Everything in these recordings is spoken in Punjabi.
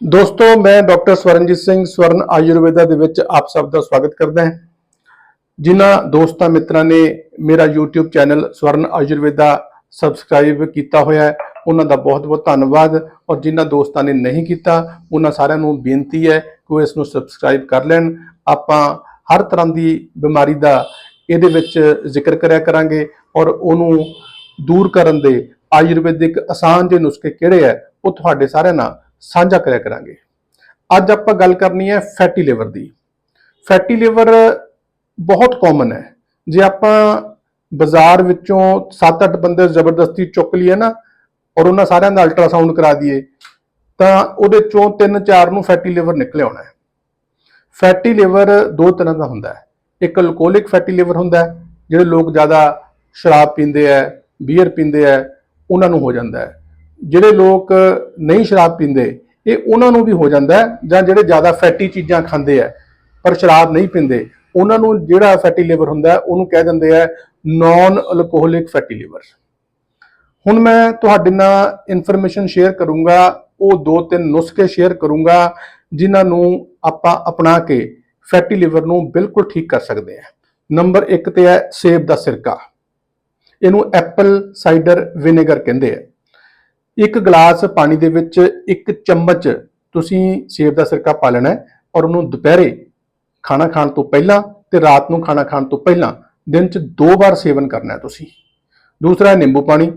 ਦੋਸਤੋ, ਮੈਂ ਡਾਕਟਰ ਸਵਰਨਜੀਤ ਸਿੰਘ ਸਵਰਨ ਆਯੁਰਵੇਦਾ ਦੇ ਵਿੱਚ ਆਪ ਸਭ ਦਾ ਸਵਾਗਤ ਕਰਦਾ ਹਾਂ। ਜਿਨ੍ਹਾਂ ਦੋਸਤਾਂ ਮਿੱਤਰਾਂ ਨੇ ਮੇਰਾ YouTube channel Swaran Ayurveda subscribe ਕੀਤਾ ਹੋਇਆ ਹੈ, ਉਹਨਾਂ ਦਾ ਬਹੁਤ-ਬਹੁਤ ਧੰਨਵਾਦ। ਔਰ ਜਿਨ੍ਹਾਂ ਦੋਸਤਾਂ ਨੇ ਨਹੀਂ ਕੀਤਾ, ਉਹਨਾਂ ਸਾਰਿਆਂ ਨੂੰ ਬੇਨਤੀ ਹੈ ਕਿ ਉਹ ਇਸ ਨੂੰ ਸਬਸਕ੍ਰਾਈਬ ਕਰ ਲੈਣ। ਆਪਾਂ ਹਰ ਤਰ੍ਹਾਂ ਦੀ ਬਿਮਾਰੀ ਦਾ ਇਹਦੇ ਵਿੱਚ ਜ਼ਿਕਰ ਕਰਿਆ ਕਰਾਂਗੇ ਔਰ ਉਹਨੂੰ ਦੂਰ ਕਰਨ ਦੇ ਆਯੁਰਵੈਦਿਕ ਆਸਾਨ ਜਿਹੇ ਨੁਸਖੇ ਕਿਹੜੇ ਹੈ, ਉਹ ਤੁਹਾਡੇ ਸਾਰਿਆਂ ਨਾਲ ਸਾਂਝਾ ਕਰਿਆ ਕਰਾਂਗੇ। ਅੱਜ ਆਪਾਂ ਗੱਲ ਕਰਨੀ ਹੈ ਫੈਟੀ ਲਿਵਰ ਦੀ। ਫੈਟੀ ਲਿਵਰ ਬਹੁਤ ਕਾਮਨ ਹੈ। ਜੇ ਆਪਾਂ ਬਾਜ਼ਾਰ ਵਿੱਚੋਂ 7-8 ਬੰਦੇ ਜ਼ਬਰਦਸਤੀ ਚੁੱਕ ਲਈਏ ਨਾ ਔਰ ਉਹਨਾਂ ਸਾਰਿਆਂ ਦਾ ਅਲਟਰਾਸਾਊਂਡ ਕਰਾ ਦਈਏ, ਤਾਂ ਉਹਦੇ ਚੋਂ 3-4 ਨੂੰ ਫੈਟੀ ਲਿਵਰ ਨਿਕਲ ਆਉਣਾ ਹੈ। ਫੈਟੀ ਲਿਵਰ ਦੋ ਤਰ੍ਹਾਂ ਦਾ ਹੁੰਦਾ ਹੈ। ਇੱਕ ਅਲਕੋਹਲਿਕ ਫੈਟੀ ਲਿਵਰ ਹੁੰਦਾ ਹੈ, ਜਿਹੜੇ ਲੋਕ ਜ਼ਿਆਦਾ ਸ਼ਰਾਬ ਪੀਂਦੇ ਆ ਬੀਅਰ ਪੀਂਦੇ ਆ ਉਹਨਾਂ ਨੂੰ ਹੋ ਜਾਂਦਾ ਹੈ। ਜਿਹੜੇ ਲੋਕ ਨਹੀਂ ਸ਼ਰਾਬ ਪੀਂਦੇ, ਇਹ ਉਹਨਾਂ ਨੂੰ ਵੀ ਹੋ ਜਾਂਦਾ ਜਾਂ ਜਿਹੜੇ ਜ਼ਿਆਦਾ ਫੈਟੀ ਚੀਜ਼ਾਂ ਖਾਂਦੇ ਆ ਪਰ ਸ਼ਰਾਬ ਨਹੀਂ ਪੀਂਦੇ, ਉਹਨਾਂ ਨੂੰ ਜਿਹੜਾ ਫੈਟੀ ਲਿਵਰ ਹੁੰਦਾ ਉਹਨੂੰ ਕਹਿ ਦਿੰਦੇ ਆ ਨਾਨ ਅਲਕੋਹਲਿਕ ਫੈਟੀ ਲਿਵਰ ਹੁਣ ਮੈਂ ਤੁਹਾਡੇ ਨਾਲ ਇਨਫੋਰਮੇਸ਼ਨ ਸ਼ੇਅਰ ਕਰੂੰਗਾ, ਉਹ ਦੋ ਤਿੰਨ ਨੁਸਖੇ ਸ਼ੇਅਰ ਕਰੂੰਗਾ, ਜਿਨ੍ਹਾਂ ਨੂੰ ਆਪਾਂ ਅਪਣਾ ਕੇ ਫੈਟੀ ਲਿਵਰ ਨੂੰ ਬਿਲਕੁਲ ਠੀਕ ਕਰ ਸਕਦੇ ਹਾਂ। ਨੰਬਰ 1 ਤੇ ਹੈ ਸੇਬ ਦਾ ਸਿਰਕਾ। ਇਹਨੂੰ ਐਪਲ ਸਾਈਡਰ ਵਿਨੇਗਰ ਕਹਿੰਦੇ ਆ ਇੱਕ ਗਲਾਸ ਪਾਣੀ ਦੇ ਵਿੱਚ ਇੱਕ ਚਮਚ ਤੁਸੀਂ ਸੇਬ ਦਾ ਸਿਰਕਾ ਪਾ ਲੈਣਾ ਹੈ ਔਰ ਉਹਨੂੰ ਦੁਪਹਿਰੇ ਖਾਣਾ ਖਾਣ ਤੋਂ ਪਹਿਲਾਂ ਤੇ ਰਾਤ ਨੂੰ ਖਾਣਾ ਖਾਣ ਤੋਂ ਪਹਿਲਾਂ ਦਿਨ 'ਚ ਦੋ ਵਾਰ ਸੇਵਨ ਕਰਨਾ ਹੈ ਤੁਸੀਂ। ਦੂਸਰਾ ਨਿੰਬੂ ਪਾਣੀ।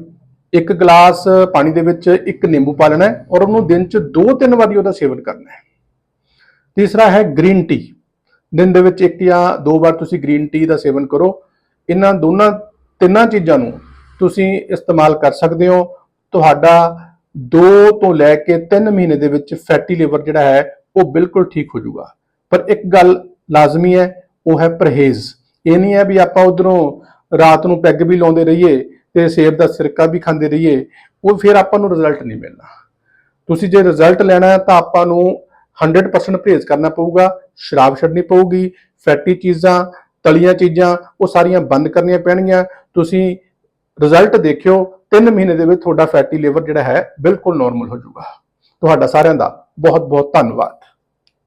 ਇੱਕ ਗਲਾਸ ਪਾਣੀ ਦੇ ਵਿੱਚ ਇੱਕ ਨਿੰਬੂ ਪਾ ਲੈਣਾ ਹੈ ਔਰ ਉਹਨੂੰ ਦਿਨ 'ਚ ਦੋ ਤਿੰਨ ਵਾਰੀ ਉਹਦਾ ਸੇਵਨ ਕਰਨਾ ਹੈ। ਤੀਸਰਾ ਹੈ ਗ੍ਰੀਨ ਟੀ। ਦਿਨ ਦੇ ਵਿੱਚ ਇੱਕ ਜਾਂ ਦੋ ਵਾਰ ਤੁਸੀਂ ਗ੍ਰੀਨ ਟੀ ਦਾ ਸੇਵਨ ਕਰੋ। ਇਹਨਾਂ ਦੋਨਾਂ ਤਿੰਨਾਂ ਚੀਜ਼ਾਂ ਨੂੰ ਤੁਸੀਂ ਇਸਤੇਮਾਲ ਕਰ ਸਕਦੇ ਹੋ ਤੁਹਾਡਾ 2 ਤੋਂ ਲੈ ਕੇ 3 ਮਹੀਨੇ ਦੇ ਵਿੱਚ ਫੈਟੀ ਲਿਵਰ ਜਿਹੜਾ ਹੈ, ਉਹ ਬਿਲਕੁਲ ਠੀਕ ਹੋ ਜਾਊਗਾ। ਪਰ ਇੱਕ ਗੱਲ ਲਾਜ਼ਮੀ ਹੈ, ਉਹ ਹੈ ਪਰਹੇਜ਼। ਇਹ ਨਹੀਂ ਹੈ ਵੀ ਆਪਾਂ ਉਧਰੋਂ ਰਾਤ ਨੂੰ ਪੈਗ ਵੀ ਲਾਉਂਦੇ ਰਹੀਏ ਤੇ ਸੇਬ ਦਾ ਸਿਰਕਾ ਵੀ ਖਾਂਦੇ ਰਹੀਏ, ਉਹ ਫਿਰ ਆਪਾਂ ਨੂੰ ਰਿਜ਼ਲਟ ਨਹੀਂ ਮਿਲਣਾ। ਤੁਸੀਂ ਜੇ ਰਿਜ਼ਲਟ ਲੈਣਾ ਹੈ ਤਾਂ ਆਪਾਂ ਨੂੰ 100% ਪਰਹੇਜ਼ ਕਰਨਾ ਪਊਗਾ, ਸ਼ਰਾਬ ਛੱਡਣੀ ਪਊਗੀ ਫੈਟੀ ਚੀਜ਼ਾਂ, ਤਲੀਆਂ ਚੀਜ਼ਾਂ, ਉਹ ਸਾਰੀਆਂ ਬੰਦ ਕਰਨੀਆਂ ਪੈਣਗੀਆਂ। ਤੁਸੀਂ ਰਿਜ਼ਲਟ ਦੇਖਿਓ 3 ਮਹੀਨੇ ਦੇ ਵਿੱਚ ਤੁਹਾਡਾ ਫੈਟੀ ਲਿਵਰ ਜਿਹੜਾ ਹੈ ਬਿਲਕੁਲ ਨਾਰਮਲ ਹੋ ਜਾਊਗਾ। ਤੁਹਾਡਾ ਸਾਰਿਆਂ ਦਾ ਬਹੁਤ ਬਹੁਤ ਧੰਨਵਾਦ।